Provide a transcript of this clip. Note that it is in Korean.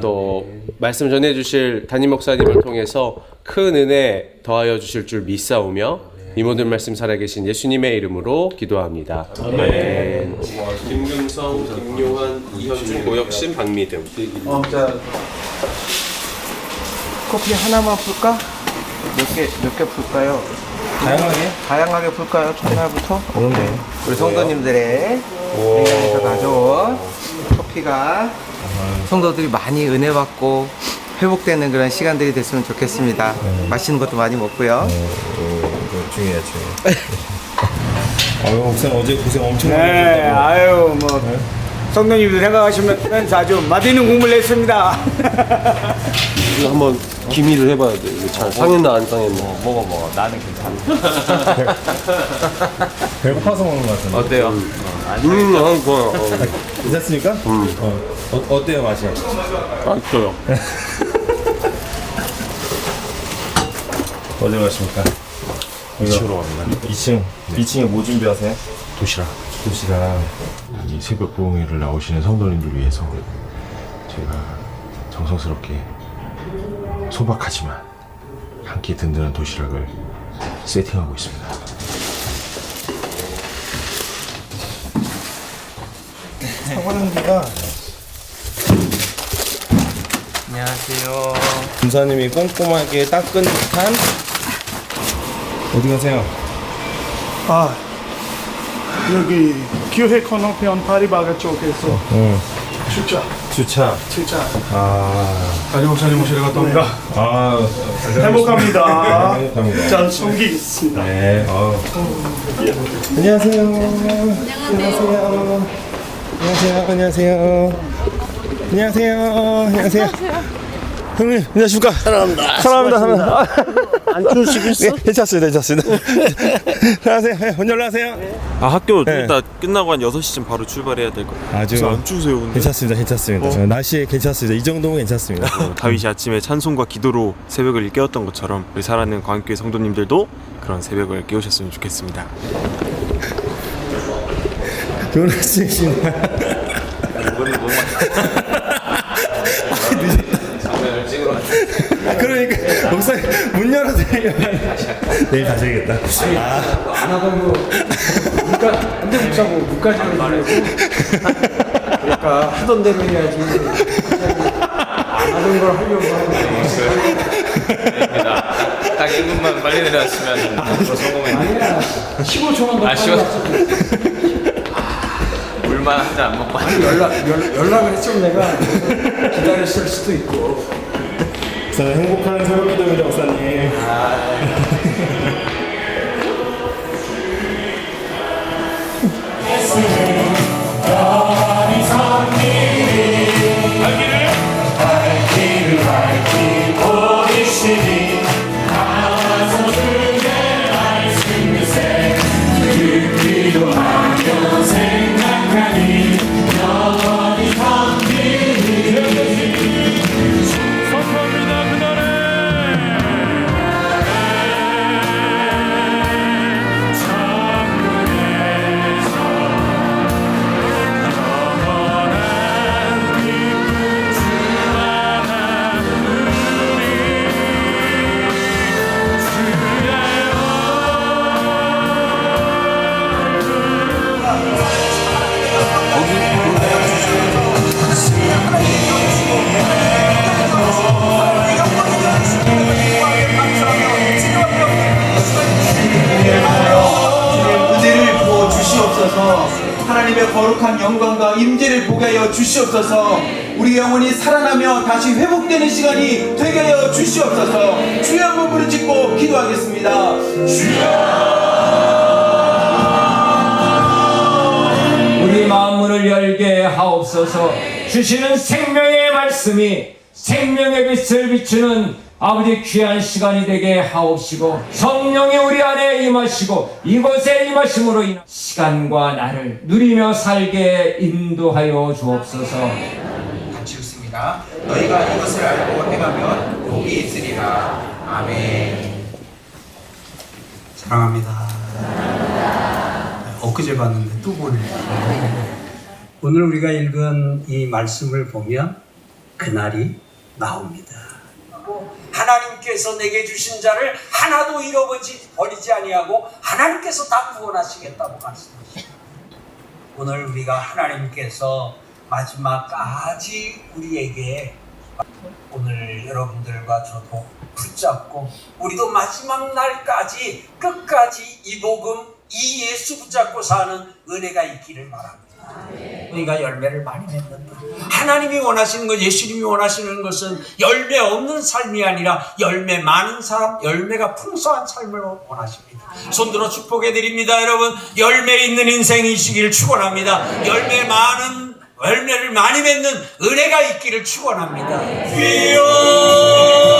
또 말씀 전해주실 담임 목사님을 통해서 큰 은혜 더하여 주실 줄 믿사오며 이 모든 말씀 살아계신 예수님의 이름으로 기도합니다. 아멘. 김금성, 김용환, 이현준, 고혁신, 박미등. 어, 자, 커피 하나만 풀까? 몇 개, 몇 개 풀까요? 다양하게? 다양하게 풀까요? 첫날부터? 네. 우리 성도님들의 행장에서 가져온 커피가 성도들이 많이 은혜 받고 회복되는 그런 시간들이 됐으면 좋겠습니다. 맛있는 것도 많이 먹고요. 이거 중요해, 중요해. 아유, 목사님 어제 고생 엄청 많이 네, 하셨다고. 아유 뭐 성도님들 생각하시면 아주 맛있는 국물 냈습니다. 이거 한번 기미를 해봐야 돼. 이게 잘 상했나 안 상했나. 먹어 먹어. 나는 괜찮아. 배고파서 먹는 것 같은데. 어때요? 음, 아, 좋아요. 어, 괜찮습니까? 어. 어, 어때요, 맛이? 맛있어요. 어디 가십니까? 2층으로 갑니다. 2층. 2층에 뭐 준비하세요? 도시락. 도시락. 이 새벽 부흥회를 나오시는 성도님들 위해서 제가 정성스럽게 소박하지만 한 끼 든든한 도시락을 세팅하고 있습니다. 사과는기가 안녕하세요. 검사님이 꼼꼼하게 닦은 듯한 어디 가세요? 아 여기 교회 건너편 파리바가 쪽에서 응. 주차 주차. 주차 아. 목사님 모시러 갔다 옵니다. 아. 행복합니다. 행복합니다. 잘 섬기겠습니다. 네. 어. 안녕하세요. 안녕하세요. 안녕하세요. 안녕하세요. 안녕하세요. 안녕하세요. 형님, 안녕하십니까? 사랑합니다. 사랑합니다. 사랑합니다. 안 추우시겠어? 네, 괜찮습니다. 괜찮습니다. 안녕하세요. 네, 문 열어주세요. 아 학교 네. 좀 이따 끝나고 한 6시쯤 바로 출발해야 될 것 같아요 아주 그래서 안 추우세요 근데? 괜찮습니다. 괜찮습니다. 어, 날씨 괜찮습니다. 이 정도면 괜찮습니다. 어, 다윗이 아침에 찬송과 기도로 새벽을 깨웠던 것처럼 우리 사랑하는 광교회 성도님들도 그런 새벽을 깨우셨으면 좋겠습니다 아침이시네요. 아, 그러니까 목사님 문 열어드리면 내일 다시 해야겠다. 안 하던 거 물가 한대 묵사고 물가지를 말해고 그러니까 하던 대로 해야지. 안 하던 걸 하려고 하는 딱 1분만 빨리 내려왔으면 앞으로 성공했네. 아니야. 15초만 더 아, 빨리 15 왔어. 물만 한 잔 안 먹고 왔네. 연락 연, 연락을 했으면 내가 기다렸을 수도 있고. 저는 행복한 새벽 기도입니다, 목사님. 은 주시옵소서. 하나님의 거룩한 영광과 임재를 보게 하여 주시옵소서. 우리 영혼이 살아나며 다시 회복되는 시간이 되게 하여 주시옵소서. 주여 한번 부르짖고 기도하겠습니다. 우리 마음 문을 열게 하옵소서. 주시는 생명의 말씀이 생명의 빛을 비추는 아버지 귀한 시간이 되게 하옵시고 성령이 우리 안에 임하시고 이곳에 임하심으로 인한 시간과 나를 누리며 살게 인도하여 주옵소서 같이 읽습니다 너희가 이것을 알고 행하면 복이 있으리라 아멘 사랑합니다. 엊그제 봤는데 또 보네. 오늘 우리가 읽은 이 말씀을 보면 그날이 나옵니다. 하나님께서 내게 주신 자를 하나도 잃어버리지 버리지 아니하고 하나님께서 다 구원하시겠다고 말씀하십니다. 오늘 우리가 하나님께서 마지막까지 우리에게 오늘 여러분들과 저도 붙잡고 우리도 마지막 날까지 끝까지 이 복음 이 예수 붙잡고 사는 은혜가 있기를 바랍니다. 우 리가 열매를 많이 맺는다. 하나님이 원하시는 것, 예수님이 원하시는 것은 열매 없는 삶이 아니라 열매 많은 사람, 열매가 풍성한 삶을 원하십니다. 손들어 축복해 드립니다, 여러분. 열매 있는 인생이시기를 축원합니다. 열매 많은 열매를 많이 맺는 은혜가 있기를 축원합니다. 주여